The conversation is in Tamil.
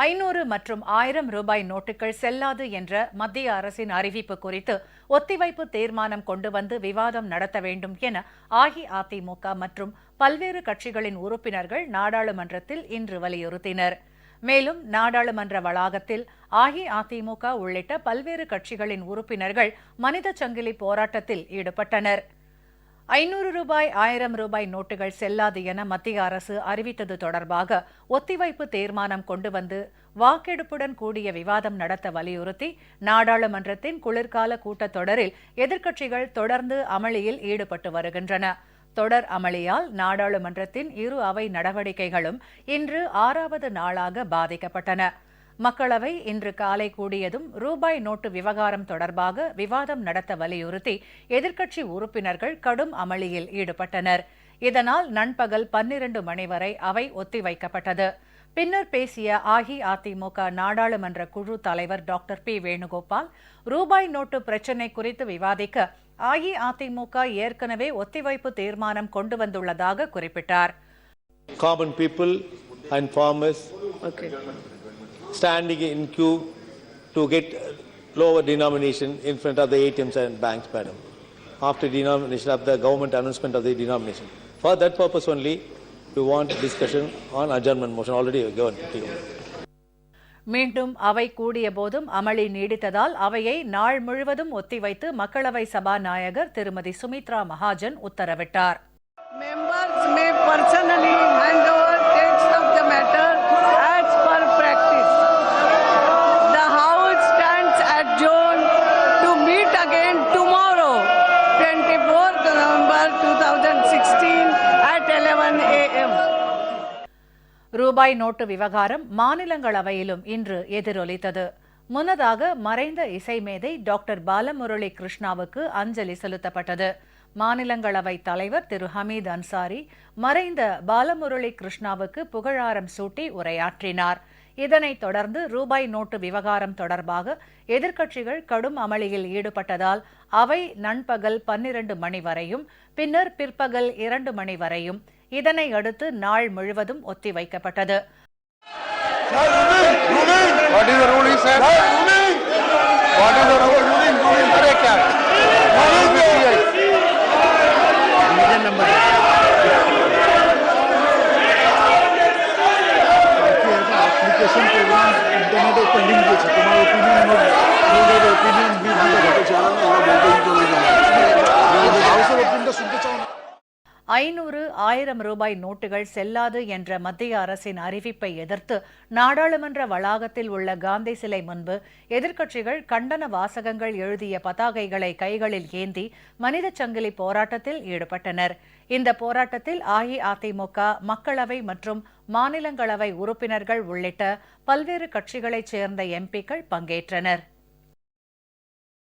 ஐநூறு மற்றும் ஆயிரம் ரூபாய் நோட்டுகள் செல்லாது என்ற மத்திய அரசின் அறிவிப்பு குறித்து ஒத்திவைப்பு தீர்மானம் கொண்டு வந்து விவாதம் நடத்த வேண்டும் என அஇஅதிமுக மற்றும் பல்வேறு கட்சிகளின் உறுப்பினர்கள் நாடாளுமன்றத்தில் இன்று வலியுறுத்தினர். மேலும் நாடாளுமன்ற வளாகத்தில் அஇஅதிமுக உள்ளிட்ட பல்வேறு கட்சிகளின் உறுப்பினர்கள் மனித சங்கிலி போராட்டத்தில் ஈடுபட்டனர். ஐநூறு ரூபாய் ஆயிரம் ரூபாய் நோட்டுகள் செல்லாது என மத்திய அரசு அறிவித்தது தொடர்பாக ஒத்திவைப்பு தீர்மானம் கொண்டு வந்து வாக்கெடுப்புடன் கூடிய விவாதம் நடத்த வலியுறுத்தி நாடாளுமன்றத்தின் குளிர்கால கூட்டத்தொடரில் எதிர்க்கட்சிகள் தொடர்ந்து அமளியில் ஈடுபட்டு வருகின்றன. தொடர் அமளியால் நாடாளுமன்றத்தின் இரு அவை நடவடிக்கைகளும் இன்று ஆறாவது நாளாக பாதிக்கப்பட்டன. மக்களவை இன்று காலை கூடியதும் ரூபாய் நோட்டு விவகாரம் தொடர்பாக விவாதம் நடத்த வலியுறுத்தி எதிர்க்கட்சி உறுப்பினர்கள் கடும் அமளியில் ஈடுபட்டனர். இதனால் நண்பகல் பன்னிரண்டு மணி வரை அவை ஒத்திவைக்கப்பட்டது. பின்னர் பேசிய அஇஅதிமுக நாடாளுமன்ற குழு தலைவர் டாக்டர் பி வேணுகோபால் ரூபாய் நோட்டு பிரச்சினை குறித்து விவாதிக்க அஇஅதிமுக ஏற்கனவே ஒத்திவைப்பு தீர்மானம் கொண்டு வந்துள்ளதாக குறிப்பிட்டார். Common people and farmers Okay. Standing in queue to get lower denomination in front of the ATMs and banks, madam, after denomination of the government announcement of the denomination. For that purpose only, we want discussion on adjournment motion already given to you. மீண்டும் அவை கூடியபோதும் அமளி நீடித்ததால் அவையை நாள் முழுவதும் ஒத்திவைத்து மக்களவை சபாநாயகர் திருமதி சுமித்ரா மகாஜன் உத்தரவிட்டார் ரூபாய் நோட்டு விவகாரம் மாநிலங்களவையிலும் இன்று எதிரொலித்தது. முன்னதாக மறைந்த இசைமேதை டாக்டர் பாலமுரளி கிருஷ்ணாவுக்கு அஞ்சலி செலுத்தப்பட்டது. மாநிலங்களவை தலைவர் திரு ஹமீத் அன்சாரி மறைந்த பாலமுரளி கிருஷ்ணாவுக்கு புகழாரம் சூட்டி உரையாற்றினார். இதனைத் தொடர்ந்து ரூபாய் நோட்டு விவகாரம் தொடர்பாக எதிர்க்கட்சிகள் கடும் அமளியில் ஈடுபட்டதால் அவை நண்பகல் பன்னிரண்டு மணி வரையும் பின்னர் பிற்பகல் இரண்டு மணி வரையும் இதனை அடுத்து நாள் முழுவதும் ஒத்திவைக்கப்பட்டது. ஐநூறு ஆயிரம் ரூபாய் நோட்டுகள் செல்லாது என்ற மத்திய அரசின் அறிவிப்பை எதிர்த்து நாடாளுமன்ற வளாகத்தில் உள்ள காந்தி சிலை முன்பு எதிர்க்கட்சிகள் கண்டன வாசகங்கள் எழுதிய பதாகைகளை கைகளில் ஏந்தி மனித சங்கிலி போராட்டத்தில் ஈடுபட்டனர். இந்த போராட்டத்தில் அஇஅதிமுக மக்களவை மற்றும் மாநிலங்களவை உறுப்பினர்கள் உள்ளிட்ட பல்வேறு கட்சிகளைச் சேர்ந்த எம்பிக்கள் பங்கேற்றனர்.